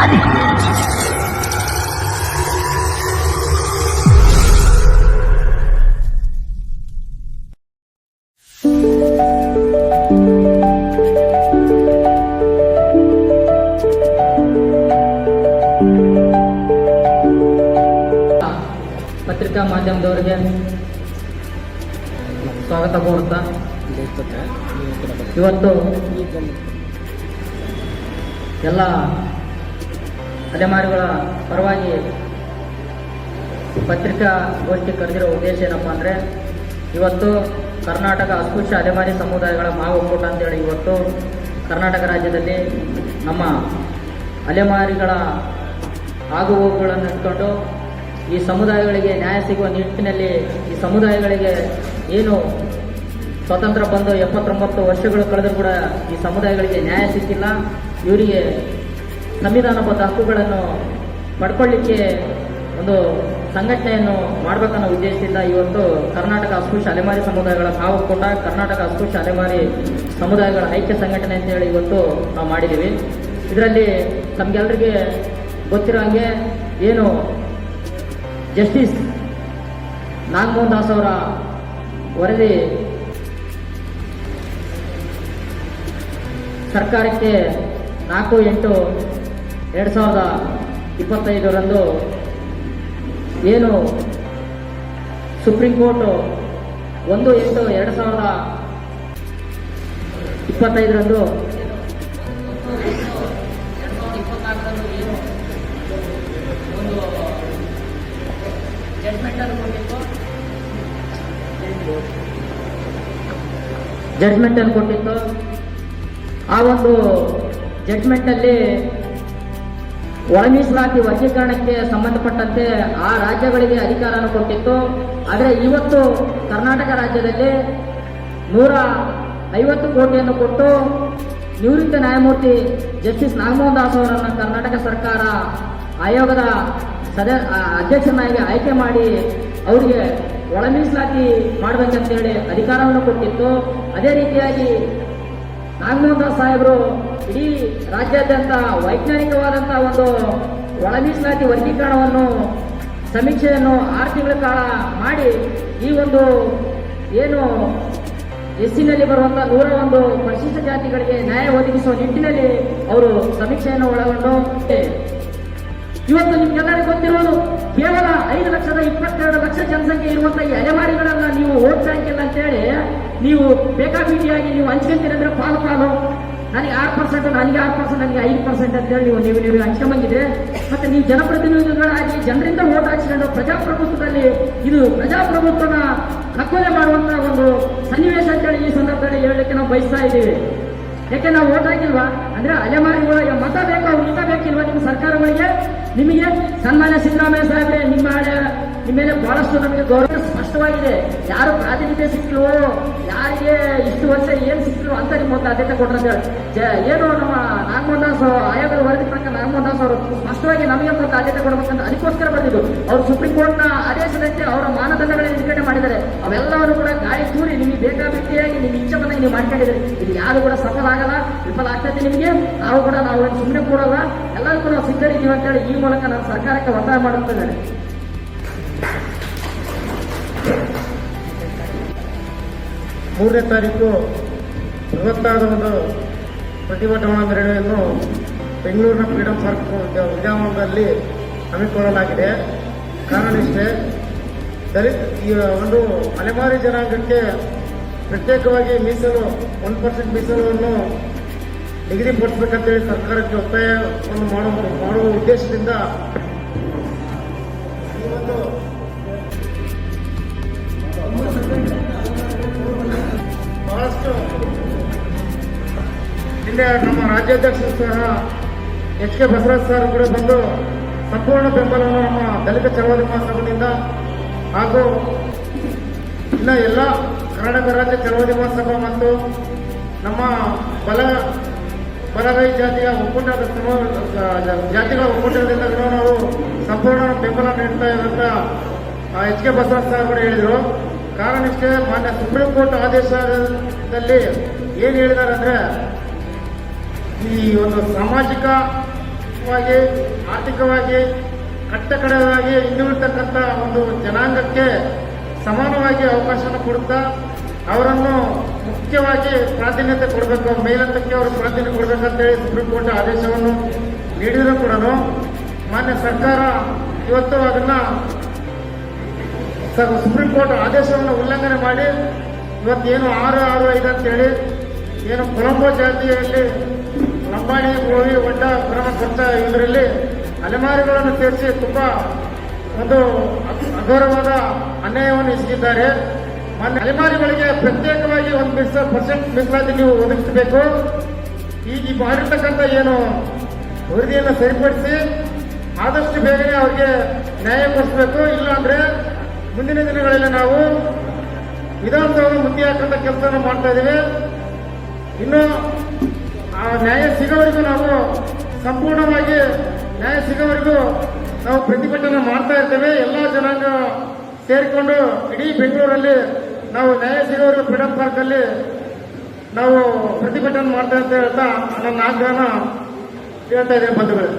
ಅಧಿಕೃತ ಪತ್ರಿಕಾ ಮಾಧ್ಯಮದವರಿಗೆ ಸ್ವಾಗತ ಕೋರುತ್ತಾ ಇವತ್ತು ಎಲ್ಲ ಅಲೆಮಾರಿಗಳ ಪರವಾಗಿ ಪತ್ರಿಕಾ ಗೋಷ್ಠಿ ಕರೆದಿರೋ ಉದ್ದೇಶ ಏನಪ್ಪ ಅಂದರೆ, ಇವತ್ತು ಕರ್ನಾಟಕ ಅಸ್ಪೃಶ್ಯ ಅಲೆಮಾರಿ ಸಮುದಾಯಗಳ ಮಹಾ ಒಕ್ಕೂಟ ಅಂತೇಳಿ ಇವತ್ತು ಕರ್ನಾಟಕ ರಾಜ್ಯದಲ್ಲಿ ನಮ್ಮ ಅಲೆಮಾರಿಗಳ ಆಗುಹೋಗುಗಳನ್ನು ಇಟ್ಕೊಂಡು ಈ ಸಮುದಾಯಗಳಿಗೆ ನ್ಯಾಯ ಸಿಗುವ ನಿಟ್ಟಿನಲ್ಲಿ ಈ ಸಮುದಾಯಗಳಿಗೆ ಏನು ಸ್ವಾತಂತ್ರ್ಯ ಬಂದು ಎಪ್ಪತ್ತೊಂಬತ್ತು ವರ್ಷಗಳು ಕಳೆದರೂ ಕೂಡ ಈ ಸಮುದಾಯಗಳಿಗೆ ನ್ಯಾಯ ಸಿಕ್ಕಿಲ್ಲ. ಇವರಿಗೆ ಸಂವಿಧಾನಬದ್ಧ ಹಕ್ಕುಗಳನ್ನು ಪಡ್ಕೊಳ್ಳಿಕ್ಕೆ ಒಂದು ಸಂಘಟನೆಯನ್ನು ಮಾಡಬೇಕನ್ನೋ ಉದ್ದೇಶದಿಂದ ಇವತ್ತು ಕರ್ನಾಟಕ ಅಸ್ಪೃಶ್ಯ ಅಲೆಮಾರಿ ಸಮುದಾಯಗಳ ಸಾವು ಕೂಟ ಕರ್ನಾಟಕ ಅಸ್ಪೃಶ್ಯ ಅಲೆಮಾರಿ ಸಮುದಾಯಗಳ ಐಕ್ಯ ಸಂಘಟನೆ ಅಂತೇಳಿ ಇವತ್ತು ನಾವು ಮಾಡಿದ್ದೀವಿ. ಇದರಲ್ಲಿ ನಮಗೆಲ್ಲರಿಗೆ ಗೊತ್ತಿರೋ ಹಾಗೆ ಏನು ಜಸ್ಟಿಸ್ ನಾಗಮೋಹನ್ ದಾಸ್ ಅವರ ವರದಿ ಸರ್ಕಾರಕ್ಕೆ ನಾಲ್ಕು ಎಂಟು ಎರಡು ಸಾವಿರದ ಇಪ್ಪತ್ತೈದರಂದು ಏನು ಸುಪ್ರೀಂ ಕೋರ್ಟು ಒಂದು ಎಂಟು ಎರಡು ಸಾವಿರದ ಇಪ್ಪತ್ತೈದರಂದು ಜಡ್ಜ್ಮೆಂಟ್ ಅನ್ನು ಕೊಟ್ಟಿತ್ತು. ಆ ಒಂದು ಜಡ್ಜ್ಮೆಂಟ್ ಅಲ್ಲಿ ಒಳ ಮೀಸಲಾತಿ ವರ್ಗೀಕರಣಕ್ಕೆ ಸಂಬಂಧಪಟ್ಟಂತೆ ಆ ರಾಜ್ಯಗಳಿಗೆ ಅಧಿಕಾರವನ್ನು ಕೊಟ್ಟಿತ್ತು. ಆದರೆ ಇವತ್ತು ಕರ್ನಾಟಕ ರಾಜ್ಯದಲ್ಲಿ ನೂರ ಐವತ್ತು ಕೋಟಿಯನ್ನು ಕೊಟ್ಟು ನಿವೃತ್ತ ನ್ಯಾಯಮೂರ್ತಿ ಜಸ್ಟಿಸ್ ನಾಗಮೋಹನ್ ದಾಸ್ ಅವರನ್ನು ಕರ್ನಾಟಕ ಸರ್ಕಾರ ಆಯೋಗದ ಸದ ಅಧ್ಯಕ್ಷನಾಗಿ ಆಯ್ಕೆ ಮಾಡಿ ಅವರಿಗೆ ಒಳ ಮೀಸಲಾತಿ ಮಾಡಬೇಕಂತೇಳಿ ಅಧಿಕಾರವನ್ನು ಕೊಟ್ಟಿತ್ತು. ಅದೇ ರೀತಿಯಾಗಿ ನಾಗಮೋಹನ್ ದಾಸ್ ಸಾಹೇಬರು ಇಡೀ ರಾಜ್ಯಾದ್ಯಂತ ವೈಜ್ಞಾನಿಕವಾದಂಥ ಒಂದು ಒಳ ಮೀಸಲಾತಿ ವರ್ಗೀಕರಣವನ್ನು, ಸಮೀಕ್ಷೆಯನ್ನು ಆರು ತಿಂಗಳ ಕಾಲ ಮಾಡಿ ಈ ಒಂದು ಏನು ಎಸ್ಸಿನಲ್ಲಿ ಬರುವಂತಹ ನೂರ ಒಂದು ಪರಿಶಿಷ್ಟ ಜಾತಿಗಳಿಗೆ ನ್ಯಾಯ ಒದಗಿಸುವ ನಿಟ್ಟಿನಲ್ಲಿ ಅವರು ಸಮೀಕ್ಷೆಯನ್ನು ಒಳಗೊಂಡು ಇವತ್ತು ನಿಮ್ಗೆಲ್ಲರಿಗೂ ಗೊತ್ತಿರೋದು ಕೇವಲ ಐದು ಲಕ್ಷದ ಇಪ್ಪತ್ತೆರಡು ಲಕ್ಷ ಜನಸಂಖ್ಯೆ ಇರುವಂತಹ ಈ ಅಲೆಮಾರಿಗಳನ್ನ ನೀವು ಓಟ್ ಬ್ಯಾಂಕ್ ಇಲ್ಲ ಅಂತೇಳಿ ನೀವು ಬೇಕಾಬಿಟ್ಟಿಯಾಗಿ ನೀವು ಹಂಚ್ಕೊಂತೀರಂದ್ರೆ ಪಾಲು ಪಾಲು. ನನಗೆ ಆರು ಪರ್ಸೆಂಟ್ ನನಗೆ ಆರು ಪರ್ಸೆಂಟ್ ನನಗೆ ಐದು ಪರ್ಸೆಂಟ್ ಅಂತೇಳಿ ನೀವು ನೀವು ನೀವು ಹಂಚ್ಕೊಂಬಂದಿದೆ ಮತ್ತೆ ನೀವು ಜನಪ್ರತಿನಿಧಿಗಳಾಗಿ ಜನರಿಂದ ಓಟ್ ಹಾಕಿಸಿಕೊಂಡು ಪ್ರಜಾಪ್ರಭುತ್ವದಲ್ಲಿ ಇದು ಪ್ರಜಾಪ್ರಭುತ್ವನ ನಕೋಲೆ ಮಾಡುವಂತಹ ಒಂದು ಸನ್ನಿವೇಶ ಅಂತೇಳಿ ಈ ಸಂದರ್ಭದಲ್ಲಿ ಹೇಳಲಿಕ್ಕೆ ನಾವು ಬಯಸ್ತಾ ಇದ್ದೀವಿ. ಯಾಕೆ ನಾವು ಓಟ್ ಹಾಕಿಲ್ವಾ? ಅಂದ್ರೆ ಅಲೆಮಾರಿಗಳ ಮತ ಬೇಕಾ ಮತ ಬೇಕಿಲ್ವಾ ನಿಮ್ಮ ಸರ್ಕಾರಗಳಿಗೆ? ನಿಮಗೆ ಸನ್ಮಾನ್ಯ ಸಿದ್ದರಾಮಯ್ಯ ಸಾಹೇಬ್ರೆ, ನಿಮ್ಮ ಮೇಲೆ ಬಹಳಷ್ಟು ನಮಗೆ ಗೌರವ ಸ್ಪಷ್ಟವಾಗಿದೆ. ಯಾರು ಪ್ರಾತಿನಿಧ್ಯ ಸಿಕ್ಕಲು ಯಾರಿಗೆ ಇಷ್ಟು ವರ್ಷ ಏನ್ ಸಿಕ್ಕಲು ಅಂತ ನಿಮ್ಮ ಒಂದು ಆದ್ಯತೆ ಕೊಟ್ಟರೆ ಏನು ನಮ್ಮ ನಾಗಮೋಹನ್ ದಾಸ್ ಆಯೋಗದ ವರದಿ ಪ್ರಕಾರ ನಾಗಮೋಹನ್ ದಾಸ್ ಅವರು ಸ್ಪಷ್ಟವಾಗಿ ನಮಗೆ ಒಂದು ಆದ್ಯತೆ ಕೊಡಬೇಕಂತ ಅದಕ್ಕೋಸ್ಕರ ಬಂದಿದ್ದು. ಅವರು ಸುಪ್ರೀಂ ಕೋರ್ಟ್ನ ಆದೇಶದಂತೆ ಅವರ ಮಾನದಂಡಗಳನ್ನು ನಿಗದಿ ಮಾಡಿದ್ದಾರೆ. ಅವೆಲ್ಲವನ್ನು ಕೂಡ ಗಾಳಿ ತೂರಿ ನಿಮಗೆ ಬೇಕಾಬಿಟ್ಟಿಯಾಗಿ ನಿಮ್ಮ ಇಚ್ಛೆ ಬಂದಾಗ ನೀವು ಮಾಡ್ಕೊಂಡಿದ್ದೀರಿ. ಇದು ಯಾರು ಕೂಡ ಸಫಲ ಆಗಲ್ಲ ವಿಫಲ ಆಗ್ತದೆ ನಿಮಗೆ. ನಾವು ಕೂಡ ನಾವು ಸುಮ್ಮನೆ ಕೂಡಲ್ಲ. ಎಲ್ಲರೂ ಕೂಡ ಸಿದ್ಧರಿದ್ದೀವಿ ಅಂತೇಳಿ ಈ ಮೂಲಕ ನಾನು ಸರ್ಕಾರಕ್ಕೆ ಒತ್ತಾಯ ಮಾಡುತ್ತಿದ್ದೇನೆ ಮೂರನೇ ತಾರೀಕು ಬೃಹತ್ತಾದ ಒಂದು ಪ್ರತಿಭಟನಾ ಮೆರವಣಿಗೆಯನ್ನು ಬೆಂಗಳೂರಿನ ಫ್ರೀಡಂ ಪಾರ್ಕ್ ಉದ್ಯ- ಉದ್ಯಾನವನದಲ್ಲಿ ಹಮ್ಮಿಕೊಳ್ಳಲಾಗಿದೆ. ಕಾರಣ ಇಷ್ಟೇ, ದಲಿತ ಒಂದು ಅಲೆಮಾರಿ ಜನಾಂಗಕ್ಕೆ ಪ್ರತ್ಯೇಕವಾಗಿ ಮೀಸಲು ಒನ್ ಪರ್ಸೆಂಟ್ ಮೀಸಲನ್ನು ನಿಗದಿಪಡಿಸಬೇಕಂತೇಳಿ ಸರ್ಕಾರಕ್ಕೆ ಒತ್ತಾಯವನ್ನು ಮಾಡುವ ಮಾಡುವ ಉದ್ದೇಶದಿಂದ ಈ ಒಂದು ನಿನ್ನೆ ನಮ್ಮ ರಾಜ್ಯಾಧ್ಯಕ್ಷರು ಸಹ ಎಚ್ ಕೆ ಬಸವರಾಜ್ ಸರ್ ಕೂಡ ಬಂದು ಸಂಪೂರ್ಣ ಬೆಂಬಲವನ್ನು ನಮ್ಮ ದಲಿತ ಚಳವಳಿ ಮಹಾಸಭದಿಂದ ಹಾಗೂ ಇನ್ನು ಎಲ್ಲ ಕರ್ನಾಟಕ ರಾಜ್ಯ ಚಳವಳಿ ಮಹಾಸಭಾ ಮತ್ತು ನಮ್ಮ ಬಲ, ಬಲಗೈ ಜಾತಿಯ ಒಕ್ಕೂಟದ ಜಾತಿಗಳ ಒಕ್ಕೂಟದಿಂದ ನಾವು ಸಂಪೂರ್ಣ ಬೆಂಬಲ ನೀಡ್ತಾ ಇರುವಂತ ಎಚ್ ಕೆ ಬಸವರಾಜ್ ಸರ್ ಕೂಡ ಹೇಳಿದರು. ಕಾರಣಕ್ಕೆ ಮಾನ್ಯ ಸುಪ್ರೀಂ ಕೋರ್ಟ್ ಆದೇಶದಲ್ಲಿ ಏನು ಹೇಳಿದ್ದಾರೆ ಅಂದ್ರೆ ಈ ಒಂದು ಸಾಮಾಜಿಕವಾಗಿ, ಆರ್ಥಿಕವಾಗಿ ಕಟ್ಟಕಡೆಯಾಗಿ ಹಿಂದುಳಿತಕ್ಕಂಥ ಒಂದು ಜನಾಂಗಕ್ಕೆ ಸಮಾನವಾಗಿ ಅವಕಾಶನ ಕೊಡುತ್ತಾ, ಅವರನ್ನು ಮುಖ್ಯವಾಗಿ ಪ್ರಾಧಾನ್ಯತೆ ಕೊಡಬೇಕು, ಮೇಲಂತಕ್ಕೆ ಅವರು ಪ್ರಾಧಾನ್ಯ ಕೊಡಬೇಕಂತೇಳಿ ಸುಪ್ರೀಂ ಕೋರ್ಟ್ ಆದೇಶವನ್ನು ನೀಡಿದರೂ ಕೂಡ ಮಾನ್ಯ ಸರ್ಕಾರ ಇವತ್ತು ಅದನ್ನು ಸುಪ್ರೀಂ ಕೋರ್ಟ್ ಆದೇಶವನ್ನು ಉಲ್ಲಂಘನೆ ಮಾಡಿ, ಇವತ್ತೇನು ಆರು ಆರು ಐದು ಅಂತೇಳಿ, ಏನು ಕೊಲಂಬೋ ಜಾತಿಯಲ್ಲಿ ಲಂಬಾಣಿ, ಗೋವಿ ಹೊಂಡ ಕೊಟ್ಟ ಇದರಲ್ಲಿ ಅಲೆಮಾರಿಗಳನ್ನು ಸೇರಿಸಿ ತುಂಬಾ ಒಂದು ಅಘೋರವಾದ ಅನ್ಯಾಯವನ್ನು ಎಸಗಿದ್ದಾರೆ. ಅಲೆಮಾರಿಗಳಿಗೆ ಪ್ರತ್ಯೇಕವಾಗಿ ಒಂದು ಮೀಸ ಪರ್ಸೆಂಟ್ ಮೀಸಲಾತಿ ನೀವು ಒದಗಿಸಬೇಕು. ಈಗ ಮಾಡಿರ್ತಕ್ಕಂಥ ಏನು ವರದಿಯನ್ನು ಸರಿಪಡಿಸಿ ಆದಷ್ಟು ಬೇಗನೆ ಅವರಿಗೆ ನ್ಯಾಯ ಕೊಡಿಸಬೇಕು. ಇಲ್ಲಾಂದ್ರೆ ಮುಂದಿನ ದಿನಗಳಲ್ಲಿ ನಾವು ವಿಧಾನಸೌಧ ಮುಂದೆ ಹಾಕಂತ ಕೆಲಸವನ್ನು ಮಾಡ್ತಾ ಇದ್ದೀವಿ. ಇನ್ನು ಆ ನ್ಯಾಯ ಸಿಗೋವರೆಗೂ ನಾವು ಸಂಪೂರ್ಣವಾಗಿ ನ್ಯಾಯ ಸಿಗೋವರೆಗೂ ನಾವು ಪ್ರತಿಭಟನೆ ಮಾಡ್ತಾ ಇರ್ತೇವೆ. ಎಲ್ಲ ಜನಾಂಗ ಸೇರಿಕೊಂಡು ಇಡೀ ಬೆಂಗಳೂರಲ್ಲಿ ನಾವು ನ್ಯಾಯ ಸಿಗೋವರೆಗೂ ಪಾರ್ಕ್ ಅಲ್ಲಿ ನಾವು ಪ್ರತಿಭಟನೆ ಮಾಡ್ತಾ ಅಂತ ನನ್ನ ಆಗ್ರಹನ ಹೇಳ್ತಾ ಇದ್ದೇನೆ ಬಂಧುಗಳು.